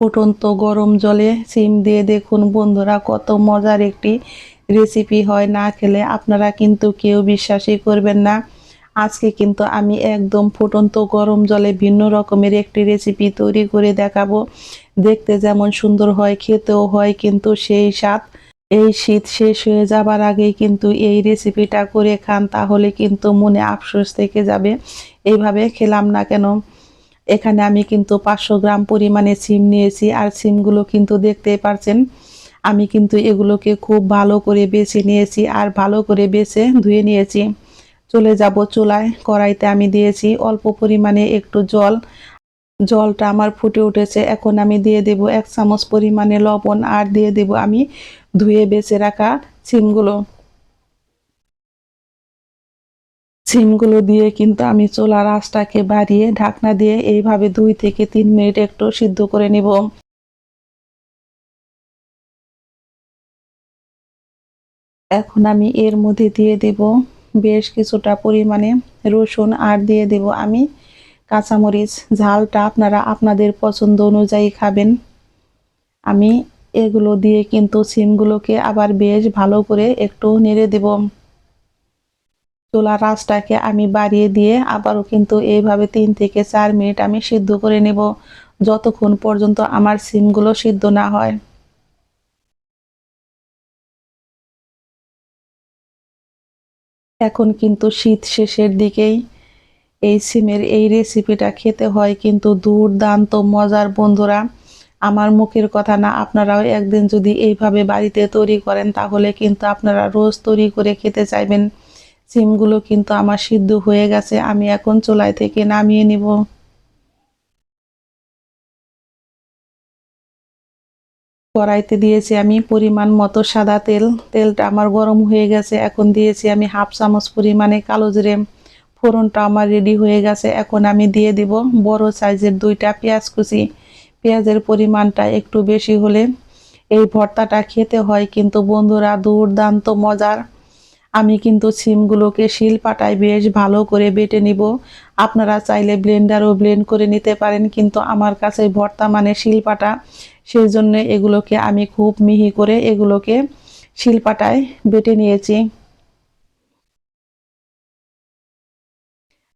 ফুটন্ত গরম জলে সিম দিয়ে দেখুন বন্ধুরা, কত মজার একটি রেসিপি হয় না খেলে। আপনারা কিন্তু কেউ বিশ্বাসই করবেন না। আজকে কিন্তু আমি একদম ফুটন্ত গরম জলে ভিন্ন রকমের একটি রেসিপি তৈরি করে দেখাবো। দেখতে যেমন সুন্দর হয়, খেতেও হয়, কিন্তু সেই স্বাদ, এই শীত শেষ হয়ে যাবার আগেই কিন্তু এই রেসিপিটা করে খান, তাহলে কিন্তু মনে আফসোস থেকে যাবে। এইভাবে খেলাম না কেন। এখানে আমি কিন্তু পাঁচশো গ্রাম পরিমাণে সিম নিয়েছি আর সিমগুলো কিন্তু দেখতে পারছেন, আমি কিন্তু এগুলোকে খুব ভালো করে বেছে নিয়েছি আর ভালো করে বেছে ধুয়ে নিয়েছি। চলে যাব চুলায়, কড়াইতে আমি দিয়েছি অল্প পরিমাণে একটু জল। জলটা আমার ফুটে উঠেছে, এখন আমি দিয়ে দেব এক চামচ পরিমাণে লবণ আর দিয়ে দেব আমি ধুয়ে বেছে রাখা সিমগুলো। সিমগুলো দিয়ে কিন্তু আমি চোলার আঁচটাকে বাড়িয়ে ঢাকনা দিয়ে এইভাবে দুই থেকে তিন মিনিট একটু সিদ্ধ করে নিব। এখন আমি এর মধ্যে দিয়ে দেব বেশ কিছুটা পরিমাণে রসুন আর দিয়ে দেব আমি কাঁচামরিচ। ঝালটা আপনারা আপনাদের পছন্দ অনুযায়ী খাবেন। আমি এগুলো দিয়ে কিন্তু সিমগুলোকে আবার বেশ ভালো করে একটু নেড়ে দেব। চোলা রাসটাকে আমি বাড়িয়ে দিয়ে আবারও কিন্তু এইভাবে তিন থেকে চার মিনিট আমি সিদ্ধ করে নেব, যতক্ষণ পর্যন্ত আমার সিমগুলো সিদ্ধ না হয়। এখন কিন্তু শীত শেষের দিকেই। এই সিমের এই রেসিপিটা খেতে হয় কিন্তু দুর্দান্ত মজার বন্ধুরা। আমার মুখের কথা না, আপনারাও একদিন যদি এইভাবে বাড়িতে তৈরি করেন তাহলে কিন্তু আপনারা রোজ তৈরি করে খেতে চাইবেন। সিমগুলো কিন্তু আমার সিদ্ধ হয়ে গেছে, আমি এখন চুলাই থেকে নামিয়ে নিব। কড়াইতে দিয়েছি আমি পরিমাণ মতো সাদা তেল, তেলটা আমার গরম হয়ে গেছে, এখন দিয়েছি আমি হাফ চামচ পরিমাণে কালো জিরে, ফোড়নটা আমার রেডি হয়ে গেছে, এখন আমি দিয়ে দিব বড় সাইজের দুইটা পেঁয়াজ কুচি। পেঁয়াজের পরিমাণটা একটু বেশি হলে এই ভর্তাটা খেতে হয়, কিন্তু বন্ধুরা দুর্দান্ত মজার। আমি কিন্তু সিমগুলোকে শিল পাটায় বেশ ভালো করে বেটে নিব। আপনারা চাইলে ব্লেন্ডারও ব্লেন্ড করে নিতে পারেন, কিন্তু আমার কাছে ভর্তা মানে শিলপাটা সেই জন্য এগুলোকে আমি খুব মিহি করে এগুলোকে শিলপাটায় বেটে নিয়েছি।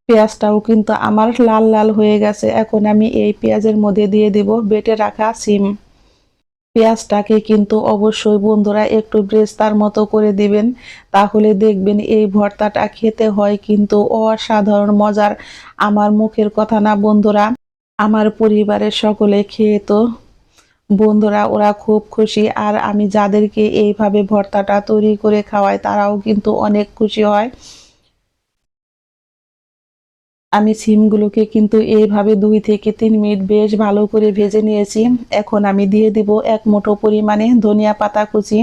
পেঁয়াজটাও কিন্তু আমার লাল লাল হয়ে গেছে। এখন আমি এই পেঁয়াজের মধ্যে দিয়ে দেব বেটে রাখা সিম। পেঁয়াজটাকে কিন্তু অবশ্যই বন্ধুরা একটু ব্রেস্তার মতো করে দিবেন, তাহলে দেখবেন এই ভর্তাটা খেতে হয় কিন্তু অসাধারণ মজার। আমার মুখের কথা না বন্ধুরা, আমার পরিবারের সকলে খেয়ে তো বন্ধুরা ওরা খুব খুশি, আর আমি যাদেরকে এইভাবে ভর্তাটা তৈরি করে খাওয়াই তারাও কিন্তু অনেক খুশি হয়। আমি সিমগুলোকে কিন্তু এইভাবে দুই থেকে তিন মিনিট বেশ ভালো করে ভেজে নিয়েছি। এখন আমি দিয়ে দিব এক মুঠো পরিমাণে ধনিয়া পাতা কুচি।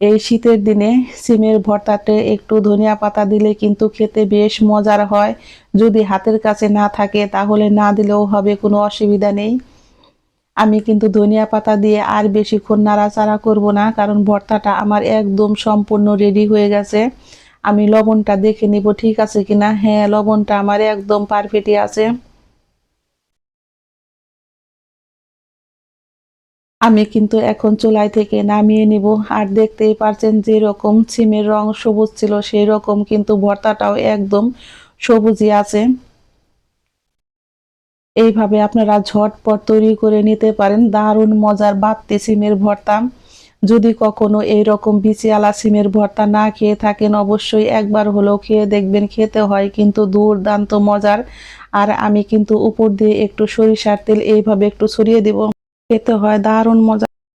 এই শীতের দিনে সিমের ভর্তাতে একটু ধনিয়া পাতা দিলে কিন্তু খেতে বেশ মজার হয়। যদি হাতের কাছে না থাকে তাহলে না দিলেও হবে, কোনো অসুবিধা নেই। আমি কিন্তু ধনিয়া পাতা দিয়ে আর বেশিক্ষণ নাড়াচাড়া করব না, কারণ ভর্তাটা আমার একদম সম্পূর্ণ রেডি হয়ে গেছে। আমি লবণটা দেখে নিব, ঠিক আছে কিনা? হ্যাঁ লবণটা আমার একদম পারফেক্টই আছে। আমি কিন্তু এখন চুলাই থেকে নামিয়ে নিব। আর দেখতেই পারছেন যে রকম সিমের রং সবুজ ছিল সেই রকম কিন্তু ভর্তাটাও একদম সবুজই আছে। এইভাবে আপনারা ঝটপট তৈরি করে নিতে পারেন। দারুণ মজার বাত্তি সিমের ভর্তা। যদি কখনো এই রকম বিচিয়ালা সিমের ভর্তা না খেয়ে থাকেন, অবশ্যই একবার হলেও খেয়ে দেখবেন খেতে হয় কিন্তু দুর্দান্ত মজার। আর আমি কিন্তু উপর দিয়ে একটু সরিষার তেল এইভাবে একটু ছড়িয়ে দেব, খেতে হয় দারুণ মজা।